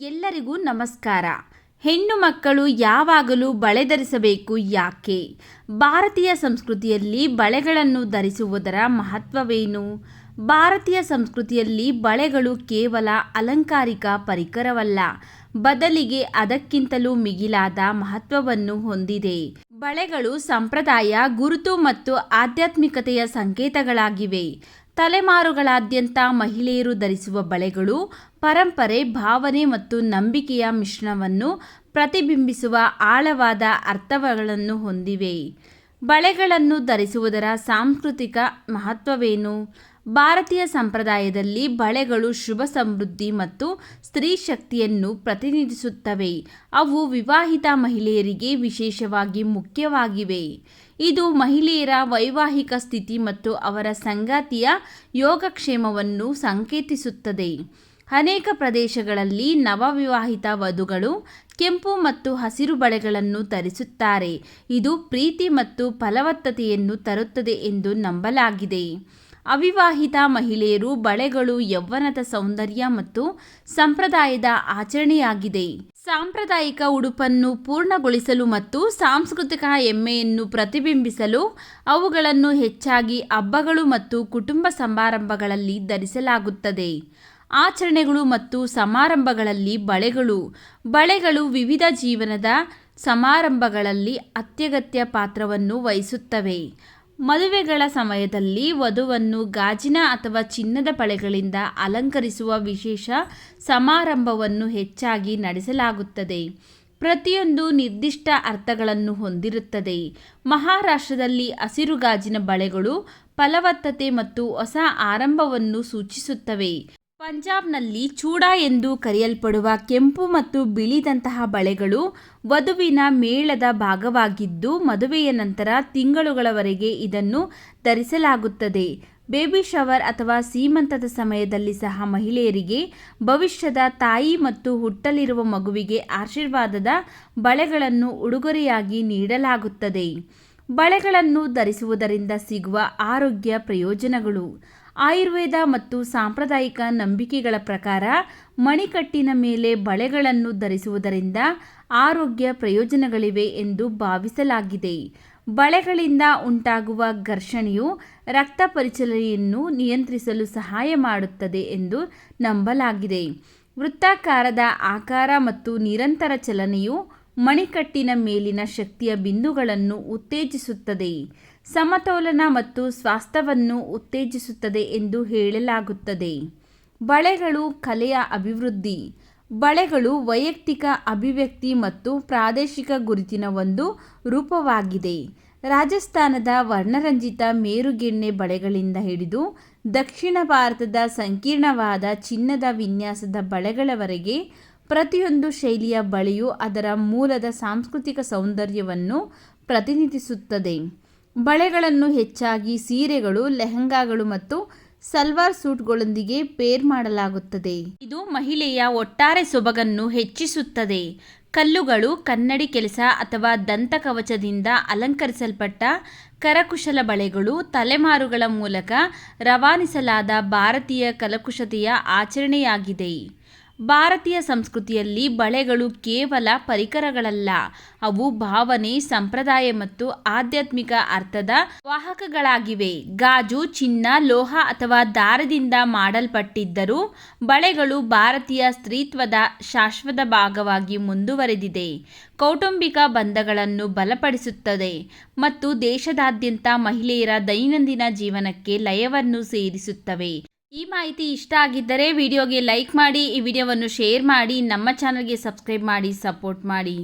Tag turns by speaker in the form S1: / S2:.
S1: ಎಲ್ಲರಿಗೂ ನಮಸ್ಕಾರ. ಹೆಣ್ಣು ಮಕ್ಕಳು ಯಾವಾಗಲೂ ಬಳೆ ಧರಿಸಬೇಕು ಯಾಕೆ? ಭಾರತೀಯ ಸಂಸ್ಕೃತಿಯಲ್ಲಿ ಬಳೆಗಳನ್ನು ಧರಿಸುವುದರ ಮಹತ್ವವೇನು? ಭಾರತೀಯ ಸಂಸ್ಕೃತಿಯಲ್ಲಿ ಬಳೆಗಳು ಕೇವಲ ಅಲಂಕಾರಿಕ ಪರಿಕರವಲ್ಲ ಬದಲಿಗೆ ಅದಕ್ಕಿಂತಲೂ ಮಿಗಿಲಾದ ಮಹತ್ವವನ್ನು ಹೊಂದಿದೆ. ಬಳೆಗಳು ಸಂಪ್ರದಾಯ, ಗುರುತು ಮತ್ತು ಆಧ್ಯಾತ್ಮಿಕತೆಯ ಸಂಕೇತಗಳಾಗಿವೆ. ತಲೆಮಾರುಗಳಾದ್ಯಂತ ಮಹಿಳೆಯರು ಧರಿಸುವ ಬಳೆಗಳು ಪರಂಪರೆ, ಭಾವನೆ ಮತ್ತು ನಂಬಿಕೆಯ ಮಿಶ್ರಣವನ್ನು ಪ್ರತಿಬಿಂಬಿಸುವ ಆಳವಾದ ಅರ್ಥಗಳನ್ನು ಹೊಂದಿವೆ. ಬಳೆಗಳನ್ನು ಧರಿಸುವುದರ ಸಾಂಸ್ಕೃತಿಕ ಮಹತ್ವವೇನು? ಭಾರತೀಯ ಸಂಪ್ರದಾಯದಲ್ಲಿ ಬಳೆಗಳು ಶುಭ ಸಮೃದ್ಧಿ ಮತ್ತು ಸ್ತ್ರೀ ಶಕ್ತಿಯನ್ನು ಪ್ರತಿನಿಧಿಸುತ್ತವೆ. ಅವು ವಿವಾಹಿತ ಮಹಿಳೆಯರಿಗೆ ವಿಶೇಷವಾಗಿ ಮುಖ್ಯವಾಗಿವೆ. ಇದು ಮಹಿಳೆಯರ ವೈವಾಹಿಕ ಸ್ಥಿತಿ ಮತ್ತು ಅವರ ಸಂಗಾತಿಯ ಯೋಗಕ್ಷೇಮವನ್ನು ಸಂಕೇತಿಸುತ್ತದೆ. ಅನೇಕ ಪ್ರದೇಶಗಳಲ್ಲಿ ನವವಿವಾಹಿತ ವಧುಗಳು ಕೆಂಪು ಮತ್ತು ಹಸಿರು ಬಳೆಗಳನ್ನು ತರಿಸುತ್ತಾರೆ ಇದು ಪ್ರೀತಿ ಮತ್ತು ಫಲವತ್ತತೆಯನ್ನು ತರುತ್ತದೆ ಎಂದು ನಂಬಲಾಗಿದೆ. ಅವಿವಾಹಿತ ಮಹಿಳೆಯರು ಬಳೆಗಳು, ಯೌವನದ ಸೌಂದರ್ಯ ಮತ್ತು ಸಂಪ್ರದಾಯದ ಆಚರಣೆಯಾಗಿದೆ. ಸಾಂಪ್ರದಾಯಿಕ ಉಡುಪನ್ನು ಪೂರ್ಣಗೊಳಿಸಲು ಮತ್ತು ಸಾಂಸ್ಕೃತಿಕ ಹೆಮ್ಮೆಯನ್ನು ಪ್ರತಿಬಿಂಬಿಸಲು ಅವುಗಳನ್ನು ಹೆಚ್ಚಾಗಿ ಹಬ್ಬಗಳು ಮತ್ತು ಕುಟುಂಬ ಸಮಾರಂಭಗಳಲ್ಲಿ ಧರಿಸಲಾಗುತ್ತದೆ. ಆಚರಣೆಗಳು ಮತ್ತು ಸಮಾರಂಭಗಳಲ್ಲಿ ಬಳೆಗಳು. ಬಳೆಗಳು ವಿವಿಧ ಜೀವನದ ಸಮಾರಂಭಗಳಲ್ಲಿ ಅತ್ಯಗತ್ಯ ಪಾತ್ರವನ್ನು ವಹಿಸುತ್ತವೆ. ಮದುವೆಗಳ ಸಮಯದಲ್ಲಿ ವಧುವನ್ನು ಗಾಜಿನ ಅಥವಾ ಚಿನ್ನದ ಬಳೆಗಳಿಂದ ಅಲಂಕರಿಸುವ ವಿಶೇಷ ಸಮಾರಂಭವನ್ನು ಹೆಚ್ಚಾಗಿ ನಡೆಸಲಾಗುತ್ತದೆ. ಪ್ರತಿಯೊಂದು ನಿರ್ದಿಷ್ಟ ಅರ್ಥಗಳನ್ನು ಹೊಂದಿರುತ್ತದೆ. ಮಹಾರಾಷ್ಟ್ರದಲ್ಲಿ ಹಸಿರು ಗಾಜಿನ ಬಳೆಗಳು ಫಲವತ್ತತೆ ಮತ್ತು ಹೊಸ ಆರಂಭವನ್ನು ಸೂಚಿಸುತ್ತವೆ. ಪಂಜಾಬ್ನಲ್ಲಿ ಚೂಡಾ ಎಂದು ಕರೆಯಲ್ಪಡುವ ಕೆಂಪು ಮತ್ತು ಬಿಳಿದಂತಹ ಬಳೆಗಳು ವಧುವಿನ ಮೇಳದ ಭಾಗವಾಗಿದ್ದು, ಮದುವೆಯ ನಂತರ ತಿಂಗಳುಗಳವರೆಗೆ ಇದನ್ನು ಧರಿಸಲಾಗುತ್ತದೆ. ಬೇಬಿ ಶವರ್ ಅಥವಾ ಸೀಮಂತದ ಸಮಯದಲ್ಲಿ ಸಹ ಮಹಿಳೆಯರಿಗೆ ಭವಿಷ್ಯದ ತಾಯಿ ಮತ್ತು ಹುಟ್ಟಲಿರುವ ಮಗುವಿಗೆ ಆಶೀರ್ವಾದದ ಬಳೆಗಳನ್ನು ಉಡುಗೊರೆಯಾಗಿ ನೀಡಲಾಗುತ್ತದೆ. ಬಳೆಗಳನ್ನು ಧರಿಸುವುದರಿಂದ ಸಿಗುವ ಆರೋಗ್ಯ ಪ್ರಯೋಜನಗಳು. ಆಯುರ್ವೇದ ಮತ್ತು ಸಾಂಪ್ರದಾಯಿಕ ನಂಬಿಕೆಗಳ ಪ್ರಕಾರ ಮಣಿಕಟ್ಟಿನ ಮೇಲೆ ಬಳೆಗಳನ್ನು ಧರಿಸುವುದರಿಂದ ಆರೋಗ್ಯ ಪ್ರಯೋಜನಗಳಿವೆ ಎಂದು ಭಾವಿಸಲಾಗಿದೆ. ಬಳೆಗಳಿಂದ ಉಂಟಾಗುವ ಘರ್ಷಣೆಯು ರಕ್ತ ಪರಿಚಲನೆಯನ್ನು ನಿಯಂತ್ರಿಸಲು ಸಹಾಯ ಮಾಡುತ್ತದೆ ಎಂದು ನಂಬಲಾಗಿದೆ. ವೃತ್ತಾಕಾರದ ಆಕಾರ ಮತ್ತು ನಿರಂತರ ಚಲನೆಯು ಮಣಿಕಟ್ಟಿನ ಮೇಲಿನ ಶಕ್ತಿಯ ಬಿಂದುಗಳನ್ನು ಉತ್ತೇಜಿಸುತ್ತದೆ. ಸಮತೋಲನ ಮತ್ತು ಸ್ವಾಸ್ಥ್ಯವನ್ನು ಉತ್ತೇಜಿಸುತ್ತದೆ ಎಂದು ಹೇಳಲಾಗುತ್ತದೆ. ಬಳೆಗಳು ಕಲೆಯ ಅಭಿವೃದ್ಧಿ. ಬಳೆಗಳು ವೈಯಕ್ತಿಕ ಅಭಿವ್ಯಕ್ತಿ ಮತ್ತು ಪ್ರಾದೇಶಿಕ ಗುರುತಿನ ಒಂದು ರೂಪವಾಗಿದೆ. ರಾಜಸ್ಥಾನದ ವರ್ಣರಂಜಿತ ಮೇರುಗೆಣ್ಣೆ ಬಳೆಗಳಿಂದ ಹಿಡಿದು ದಕ್ಷಿಣ ಭಾರತದ ಸಂಕೀರ್ಣವಾದ ಚಿನ್ನದ ವಿನ್ಯಾಸದ ಬಳೆಗಳವರೆಗೆ ಪ್ರತಿಯೊಂದು ಶೈಲಿಯ ಬಳಿಯು ಅದರ ಮೂಲದ ಸಾಂಸ್ಕೃತಿಕ ಸೌಂದರ್ಯವನ್ನು ಪ್ರತಿನಿಧಿಸುತ್ತದೆ. ಬಳೆಗಳನ್ನು ಹೆಚ್ಚಾಗಿ ಸೀರೆಗಳು, ಲೆಹಂಗಾಗಳು ಮತ್ತು ಸಲ್ವಾರ್ ಸೂಟ್ಗಳೊಂದಿಗೆ ಪೇರ್ ಮಾಡಲಾಗುತ್ತದೆ. ಇದು ಮಹಿಳೆಯ ಒಟ್ಟಾರೆ ಸೊಬಗನ್ನು ಹೆಚ್ಚಿಸುತ್ತದೆ. ಕಲ್ಲುಗಳು, ಕನ್ನಡಿ ಕೆಲಸ ಅಥವಾ ದಂತಕವಚದಿಂದ ಅಲಂಕರಿಸಲ್ಪಟ್ಟ ಕರಕುಶಲ ಬಳೆಗಳು ತಲೆಮಾರುಗಳ ಮೂಲಕ ರವಾನಿಸಲಾದ ಭಾರತೀಯ ಕಲಕುಶತೆಯ ಆಚರಣೆಯಾಗಿದೆ. ಭಾರತೀಯ ಸಂಸ್ಕೃತಿಯಲ್ಲಿ ಬಳೆಗಳು ಕೇವಲ ಪರಿಕರಗಳಲ್ಲ, ಅವು ಭಾವನೆ, ಸಂಪ್ರದಾಯ ಮತ್ತು ಆಧ್ಯಾತ್ಮಿಕ ಅರ್ಥದ ವಾಹಕಗಳಾಗಿವೆ. ಗಾಜು, ಚಿನ್ನ, ಲೋಹ ಅಥವಾ ದಾರದಿಂದ ಮಾಡಲ್ಪಟ್ಟಿದ್ದರೂ ಬಳೆಗಳು ಭಾರತೀಯ ಸ್ತ್ರೀತ್ವದ ಶಾಶ್ವತ ಭಾಗವಾಗಿ ಮುಂದುವರೆದಿದೆ. ಕೌಟುಂಬಿಕ ಬಂಧಗಳನ್ನು ಬಲಪಡಿಸುತ್ತದೆ ಮತ್ತು ದೇಶದಾದ್ಯಂತ ಮಹಿಳೆಯರ ದೈನಂದಿನ ಜೀವನಕ್ಕೆ ಲಯವನ್ನು ಸೇರಿಸುತ್ತವೆ. ಈ ಮಾಹಿತಿ ಇಷ್ಟ ಆಗಿದ್ದರೆ ವಿಡಿಯೋಗೆ ಲೈಕ್ ಮಾಡಿ ಈ ವಿಡಿಯೋವನ್ನು ಶೇರ್ ಮಾಡಿ ನಮ್ಮ ಚಾನಲ್ಗೆ ಸಬ್ಸ್ಕ್ರೈಬ್ ಮಾಡಿ, ಸಪೋರ್ಟ್ ಮಾಡಿ.